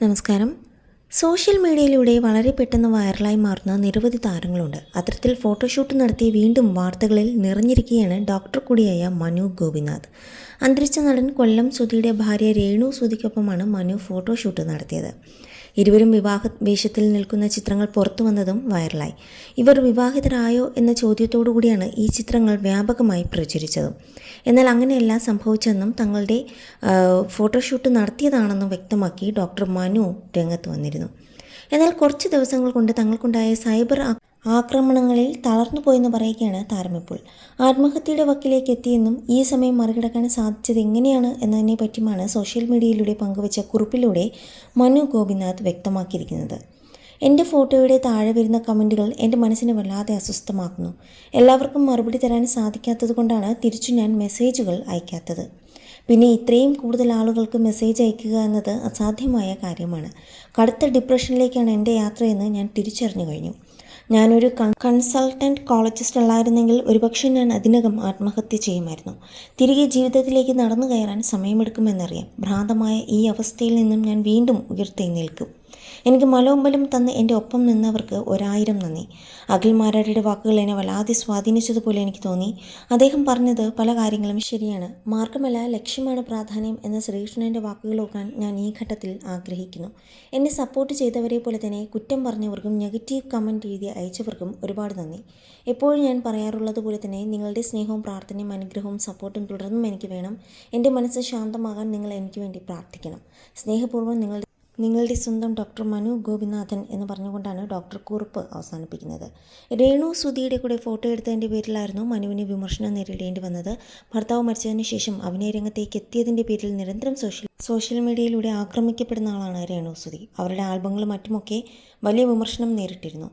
നമസ്കാരം. സോഷ്യൽ മീഡിയയിലൂടെ വളരെ പെട്ടെന്ന് വൈറലായി മാറുന്ന നിരവധി താരങ്ങളുണ്ട്. അത്തരത്തിൽ ഫോട്ടോഷൂട്ട് നടത്തി വീണ്ടും വാർത്തകളിൽ നിറഞ്ഞിരിക്കുകയാണ് ഡോക്ടർ കൂടിയായ മനു ഗോപിനാഥ്. അന്തരിച്ച നടൻ കൊല്ലം സുധിയുടെ ഭാര്യ രേണു സുധിക്കൊപ്പമാണ് മനു ഫോട്ടോഷൂട്ട് നടത്തിയത്. ഇരുവരും വിവാഹ വേഷത്തിൽ നിൽക്കുന്ന ചിത്രങ്ങൾ പുറത്തു വന്നതും വൈറലായി. ഇവർ വിവാഹിതരായോ എന്ന ചോദ്യത്തോടു കൂടിയാണ് ഈ ചിത്രങ്ങൾ വ്യാപകമായി പ്രചരിച്ചതും. എന്നാൽ അങ്ങനെയല്ല സംഭവിച്ചെന്നും തങ്ങളുടെ ഫോട്ടോഷൂട്ട് നടത്തിയതാണെന്നും വ്യക്തമാക്കി ഡോക്ടർ മനു രംഗത്ത് വന്നിരുന്നു. എന്നാൽ കുറച്ച് ദിവസങ്ങൾ കൊണ്ട് തങ്ങൾക്കുണ്ടായ സൈബർ ആക്രമണങ്ങളിൽ തളർന്നു പോയെന്ന് പറയുകയാണ് താരമിപ്പോൾ. ആത്മഹത്യയുടെ വക്കിലേക്ക് എത്തിയെന്നും ഈ സമയം മറികടക്കാൻ സാധിച്ചത് എങ്ങനെയാണ് എന്നതിനെ പറ്റിയുമാണ് സോഷ്യൽ മീഡിയയിലൂടെ പങ്കുവച്ച കുറിപ്പിലൂടെ മനു ഗോപിനാഥ് വ്യക്തമാക്കിയിരിക്കുന്നത്. എന്റെ ഫോട്ടോയുടെ താഴെ വരുന്ന കമന്റുകൾ എന്റെ മനസ്സിനെ വല്ലാതെ അസ്വസ്ഥമാക്കുന്നു. എല്ലാവർക്കും മറുപടി തരാൻ സാധിക്കാത്തത് കൊണ്ടാണ് തിരിച്ചു ഞാൻ മെസ്സേജുകൾ അയക്കാത്തത്. പിന്നെ ഇത്രയും കൂടുതൽ ആളുകൾക്ക് മെസ്സേജ് അയക്കുക എന്നത് അസാധ്യമായ കാര്യമാണ്. കടുത്ത ഡിപ്രഷനിലേക്കാണ് എന്റെ യാത്രയെന്ന് ഞാൻ തിരിച്ചറിഞ്ഞു കഴിഞ്ഞു. ഞാനൊരു കൺ കൺസൾട്ടന്റ് കോളജിസ്റ്റ് അല്ലായിരുന്നെങ്കിൽ ഒരുപക്ഷെ ഞാൻ അതിനകം ആത്മഹത്യ ചെയ്യുമായിരുന്നു. തിരികെ ജീവിതത്തിലേക്ക് നടന്നു കയറാൻ സമയമെടുക്കുമെന്നറിയാം. ഭ്രാന്തമായ ഈ അവസ്ഥയിൽ നിന്നും ഞാൻ വീണ്ടും ഉയർത്തെഴുന്നേൽക്കും എനിക്ക് മലോമ്പലം തന്ന് എന്റെ ഒപ്പം നിന്നവർക്ക് ഒരായിരം നന്ദി. അഖിൽമാരാരുടെ വാക്കുകൾ എന്നെ വല്ലാതെ സ്വാധീനിച്ചതുപോലെ എനിക്ക് തോന്നി. അദ്ദേഹം പറഞ്ഞത് പല കാര്യങ്ങളും ശരിയാണ്. മാർഗമല്ല ലക്ഷ്യമാണ് പ്രാധാന്യം എന്ന ശ്രീകൃഷ്ണന്റെ വാക്കുകൾ ഓർക്കാൻ ഞാൻ ഈ ഘട്ടത്തിൽ ആഗ്രഹിക്കുന്നു. എന്നെ സപ്പോർട്ട് ചെയ്തവരെ പോലെ തന്നെ കുറ്റം പറഞ്ഞവർക്കും നെഗറ്റീവ് കമന്റ് എഴുതി അയച്ചവർക്കും ഒരുപാട് നന്ദി. എപ്പോഴും ഞാൻ പറയാറുള്ളത് പോലെ തന്നെ നിങ്ങളുടെ സ്നേഹവും പ്രാർത്ഥനയും അനുഗ്രഹവും സപ്പോർട്ടും തുടർന്നും എനിക്ക് വേണം. എന്റെ മനസ്സ് ശാന്തമാകാൻ നിങ്ങൾ എനിക്ക് വേണ്ടി പ്രാർത്ഥിക്കണം. സ്നേഹപൂർവം നിങ്ങൾ നിങ്ങളുടെ സ്വന്തം ഡോക്ടർ മനു ഗോപിനാഥൻ എന്ന് പറഞ്ഞുകൊണ്ടാണ് ഡോക്ടർ കുറിപ്പ് അവസാനിപ്പിക്കുന്നത്. രേണു സുധിയുടെ കൂടെ ഫോട്ടോ എടുത്തതിന്റെ പേരിലായിരുന്നു മനുവിന് വിമർശനം നേരിടേണ്ടി വന്നത്. ഭർത്താവ് മരിച്ചതിന് ശേഷം അഭിനയ രംഗത്തേക്ക് എത്തിയതിന്റെ പേരിൽ നിരന്തരം സോഷ്യൽ സോഷ്യൽ മീഡിയയിലൂടെ ആക്രമിക്കപ്പെടുന്ന ആളാണ് രേണു സുധി. അവരുടെ ആൽബങ്ങളും മറ്റുമൊക്കെ വലിയ വിമർശനം നേരിട്ടിരുന്നു.